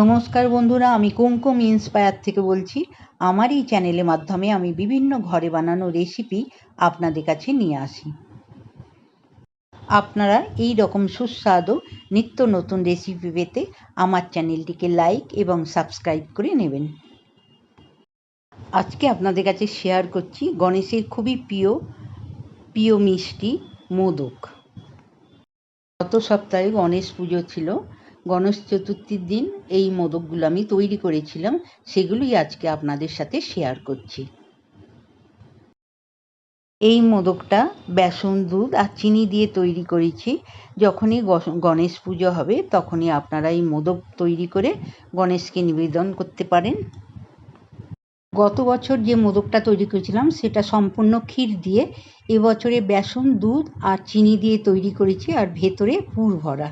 নমস্কার বন্ধুরা, আমি কুমকুম ইন্সপায়ার থেকে বলছি। আমার এই চ্যানেলের মাধ্যমে আমি বিভিন্ন ঘরে বানানো রেসিপি আপনাদের কাছে নিয়ে আসি। আপনারা এই রকম সুস্বাদু নিত্য নতুন রেসিপি পেতে আমার চ্যানেলটিকে লাইক এবং সাবস্ক্রাইব করে নেবেন। আজকে আপনাদের কাছে শেয়ার করছি গণেশের খুবই প্রিয় প্রিয় মিষ্টি মোদক। গত সপ্তাহে গণেশ পুজো ছিল। গণেশ চতুর্থীর দিন এই মোদকগুলো আমি তৈরি করেছিলাম, সেগুলোই আজকে আপনাদের সাথে শেয়ার করছি। এই মোদকটা বেসন, দুধ আর চিনি দিয়ে তৈরি করেছি। যখনই গণেশ পুজো হবে, তখনই আপনারা এই মোদক তৈরি করে গণেশকে নিবেদন করতে পারেন। গত বছর যে মোদকটা তৈরি করেছিলাম, সেটা সম্পূর্ণ ক্ষীর দিয়ে এবছরে বেসন, দুধ আর চিনি দিয়ে তৈরি করেছি, আর ভেতরে পুর ভরা।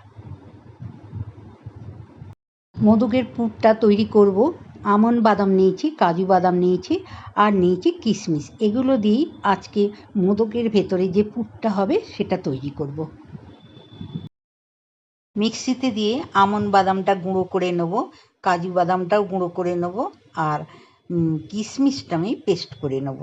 মোদকের পুরটা তৈরি করব। আমন বাদাম নিয়েছি, কাজু বাদাম নিয়েছি আর নিয়েছি কিশমিশ। এগুলো দিয়েই আজকে মোদকের ভেতরে যে পুরটা হবে সেটা তৈরি করব। মিক্সিতে দিয়ে আমন বাদামটা গুঁড়ো করে নেব, কাজু বাদামটাও গুঁড়ো করে নেব আর কিশমিশটা আমি পেস্ট করে নেব।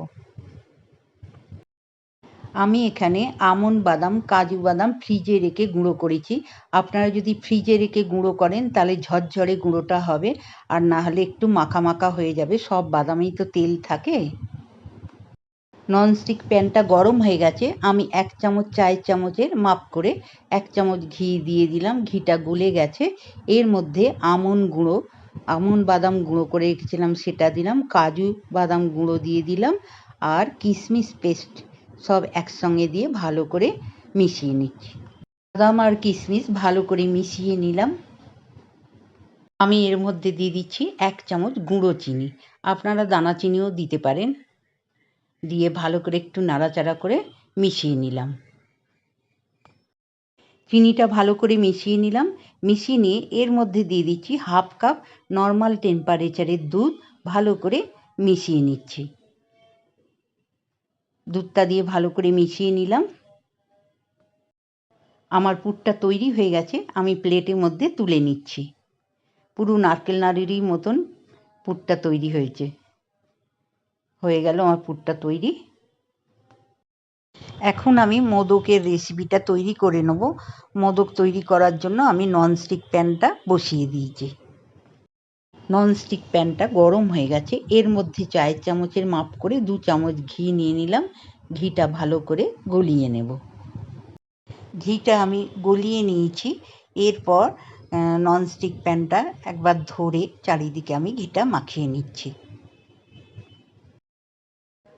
আমি এখানে আমন বাদাম, কাজু বাদাম ফ্রিজে রেখে গুঁড়ো করেছি। আপনারা যদি ফ্রিজে রেখে গুঁড়ো করেন, তাহলে ঝরঝরে গুঁড়োটা হবে। আর না হলে একটু মাখা মাখা হয়ে যাবে। সব বাদামেই তো তেল থাকে। ননস্টিক প্যানটা গরম হয়ে গেছে। আমি এক চামচ চায়ের চামচের মাপ করে এক চামচ ঘি দিয়ে দিলাম। ঘিটা গলে গেছে। এর মধ্যে আমন গুঁড়ো, আমন বাদাম গুঁড়ো করে রেখেছিলাম, সেটা দিলাম। কাজু বাদাম গুঁড়ো দিয়ে দিলাম। আর কিশমিশ পেস্ট সব একসঙ্গে দিয়ে ভালো করে মিশিয়ে নিচ্ছি। বাদাম আর কিশমিশ ভালো করে মিশিয়ে নিলাম। আমি এর মধ্যে দিয়ে দিচ্ছি এক চামচ গুঁড়ো চিনি। আপনারা দানা চিনিও দিতে পারেন। দিয়ে ভালো করে একটু নাড়াচাড়া করে মিশিয়ে নিলাম। চিনিটা ভালো করে মিশিয়ে নিলাম। মিশিয়ে নিয়ে এর মধ্যে দিয়ে দিচ্ছি হাফ কাপ নর্মাল টেম্পারেচারের দুধ ভালো করে মিশিয়ে নিচ্ছি। দুধটা দিয়ে ভালো করে মিশিয়ে নিলাম। আমার পুরটা তৈরি হয়ে গেছে, আমি প্লেটের মধ্যে তুলে নিচ্ছি। পুরো নারকেল নাড়ুরই মতন পুরটা তৈরি হয়েছে। হয়ে গেল আমার পুরটা তৈরি। এখন আমি মোদকের রেসিপিটা তৈরি করে নেব। মোদক তৈরি করার জন্য আমি ননস্টিক প্যানটা বসিয়ে দিয়েছি। ননস্টিক প্যানটা গরম হয়ে গেছে। এর মধ্যে চায়ের চামচের মাপ করে দু চামচ ঘি নিয়ে নিলাম। ঘিটা ভালো করে গলিয়ে নেব। ঘিটা আমি গলিয়ে নিয়েছি। এরপর ননস্টিক প্যানটা একবার ধরে চারিদিকে আমি ঘিটা মাখিয়ে নিচ্ছি।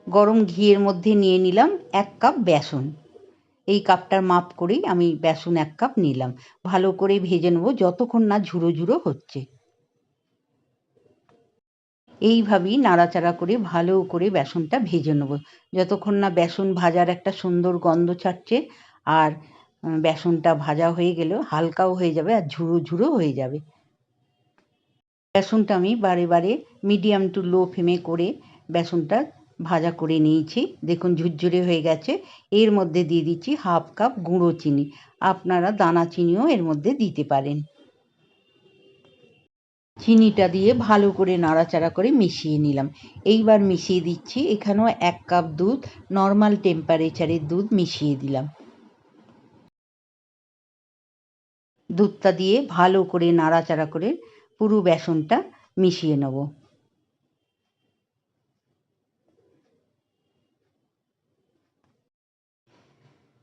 গরম ঘিয়ের মধ্যে নিয়ে নিলাম এক কাপ বেসন। এই কাপটার মাপ করেই আমি বেসন এক কাপ নিলাম। ভালো করে ভেজে নেব যতক্ষণ না ঝুড়ো ঝুড়ো হচ্ছে। এইভাবেই নাড়াচাড়া করে ভালো করে বেসনটা ভেজে নেব। যতক্ষণ না বেসন ভাজার একটা সুন্দর গন্ধ ছাড়ছে আর বেসনটা ভাজা হয়ে গেলেও হালকাও হয়ে যাবে আর ঝুড়ো ঝুড়ো হয়ে যাবে। বেসনটা আমি বারে বারে মিডিয়াম টু লো ফ্লেমে করে বেসনটা ভাজা করে নিয়েছি। দেখুন ঝুরঝুরে হয়ে গেছে। এর মধ্যে দিয়ে দিচ্ছি হাফ কাপ গুঁড়ো চিনি। আপনারা দানা চিনিও এর মধ্যে দিতে পারেন। চিনিটা দিয়ে ভালো করে নাড়াচাড়া করে মিশিয়ে নিলাম। এইবার মিশিয়ে দিচ্ছি, এখানেও এক কাপ দুধ নর্মাল টেম্পারেচারের দুধ মিশিয়ে দিলাম। দুধটা দিয়ে ভালো করে নাড়াচাড়া করে পুরো বেসনটা মিশিয়ে নেব।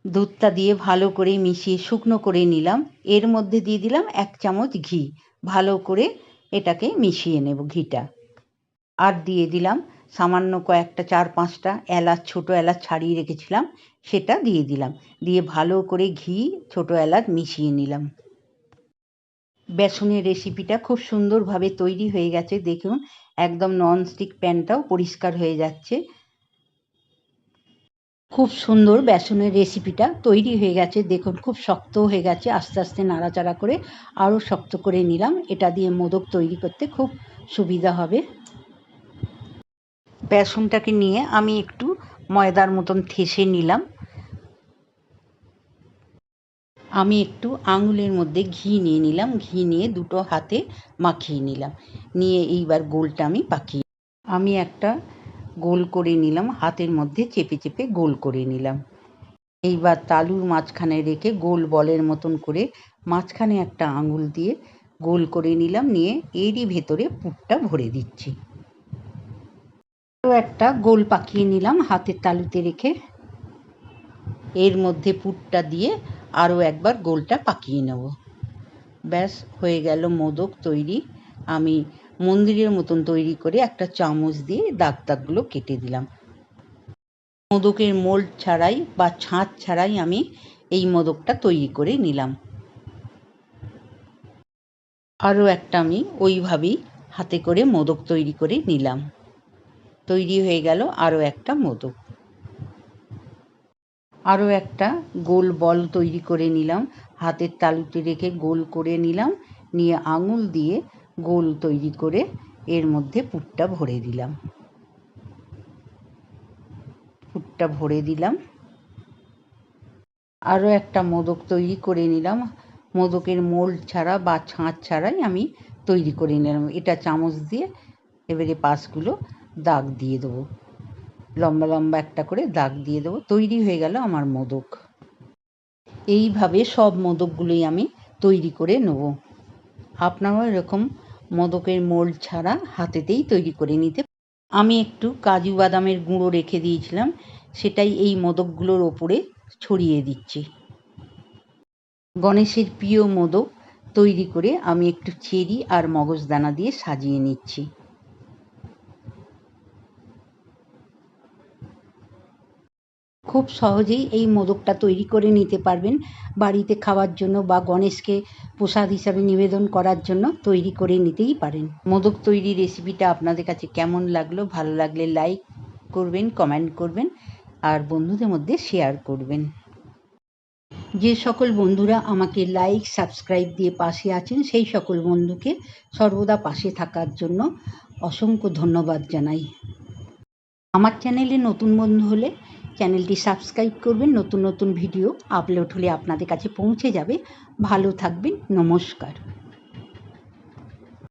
দুধটা দিয়ে ভালো করে মিশিয়ে শুকনো করে নিলাম। এর মধ্যে দিয়ে দিলাম এক চামচ ঘি। ভালো করে এটাকে মিশিয়ে নেব ঘিটা। আর দিয়ে দিলাম সামান্য কয়েকটা, চার পাঁচটা এলাচ, ছোটো এলাচ ছাড়িয়ে রেখেছিলাম, সেটা দিয়ে দিলাম। দিয়ে ভালো করে ঘি, ছোটো এলাচ মিশিয়ে নিলাম। বেসনের রেসিপিটা খুব সুন্দরভাবে তৈরি হয়ে গেছে। দেখুন, একদম ননস্টিক প্যানটাও পরিষ্কার হয়ে যাচ্ছে। খুব সুন্দর বেসনের রেসিপিটা তৈরি হয়ে গেছে। দেখুন, খুব শক্ত হয়ে গেছে। আস্তে আস্তে নাড়াচাড়া করে আরও শক্ত করে নিলাম। এটা দিয়ে মোদক তৈরি করতে খুব সুবিধা হবে। বেসনটাকে নিয়ে আমি একটু ময়দার মতন থেসে নিলাম। আমি একটু আঙুলের মধ্যে ঘি নিয়ে নিলাম। ঘি নিয়ে দুটো হাতে মাখিয়ে নিলাম। নিয়ে এইবার গোলটা আমি পাকিয়ে আমি একটা গোল করে নিলাম, হাতের মধ্যে চেপে চেপে গোল করে নিলাম। এইবার তালুর মাঝখানে রেখে গোল বলের মতন করে মাঝখানে একটা আঙুল দিয়ে গোল করে নিলাম, নিয়ে এরই ভেতরে পুরটা ভরে দিচ্ছি। আরও একটা গোল পাকিয়ে নিলাম হাতের তালুতে রেখে। এর মধ্যে পুরটা দিয়ে আরও একবার গোলটা পাকিয়ে নেব। ব্যাস, হয়ে গেল মোদক তৈরি। আমি মন্দিরের মতন তৈরি করে একটা চামচ দিয়ে দাগ দাগগুলো কেটে দিলাম। মোদকের মোল্ড ছাড়াই বা ছাঁচ ছাড়াই আমি এই মোদকটা তৈরি করে নিলাম। আরও একটা আমি ওইভাবেই হাতে করে মোদক তৈরি করে নিলাম। তৈরি হয়ে গেল আরও একটা মোদক। আরও একটা গোল বল তৈরি করে নিলাম। হাতের তালুতে রেখে গোল করে নিলাম। নিয়ে আঙুল দিয়ে গোল তৈরি করে এর মধ্যে পুরটা ভরে দিলাম। পুরটা ভরে দিলাম। আরও একটা মোদক তৈরি করে নিলাম। মোদকের মোল্ড ছাড়া বা ছাঁচ ছাড়াই আমি তৈরি করে নিলাম। এটা চামচ দিয়ে এবারে পাশগুলো দাগ দিয়ে দেবো। লম্বা লম্বা একটা করে দাগ দিয়ে দেবো। তৈরি হয়ে গেল আমার মোদক। এইভাবে সব মোদকগুলোই আমি তৈরি করে নেব। আপনারাও এরকম মোদকের মোল্ড ছাড়া হাতেতেই তৈরি করে নিতে আমি একটু কাজু বাদামের গুঁড়ো রেখে দিয়েছিলাম, সেটাই এই মদকগুলোর ওপরে ছড়িয়ে দিচ্ছি। গণেশের প্রিয় মদক তৈরি করে আমি একটু চেরি আর মগজদানা দিয়ে সাজিয়ে নিচ্ছি। খুব সহজেই এই মোদকটা তৈরি করে নিতে পারবেন বাড়িতে খাওয়ার জন্য বা গণেশকে প্রসাদ হিসাবে নিবেদন করার জন্য তৈরি করে নিতেই পারেন। মোদক তৈরি রেসিপিটা আপনাদের কাছে কেমন লাগল? ভালো লাগলে লাইক করবেন কমেন্ট করবেন, আর বন্ধুদের মধ্যে শেয়ার করবেন। যে সকল বন্ধুরা আমাকে লাইক সাবস্ক্রাইব দিয়ে পাশে আছেন, সেই সকল বন্ধুকে সর্বদা পাশে থাকার জন্য অসংখ্য ধন্যবাদ জানাই। আমার চ্যানেলে নতুন বন্ধু হলে চ্যানেলটি সাবস্ক্রাইব করবেন। নতুন নতুন ভিডিও আপলোড হলে আপনাদের কাছে পৌঁছে যাবে। ভালো থাকবেন। নমস্কার।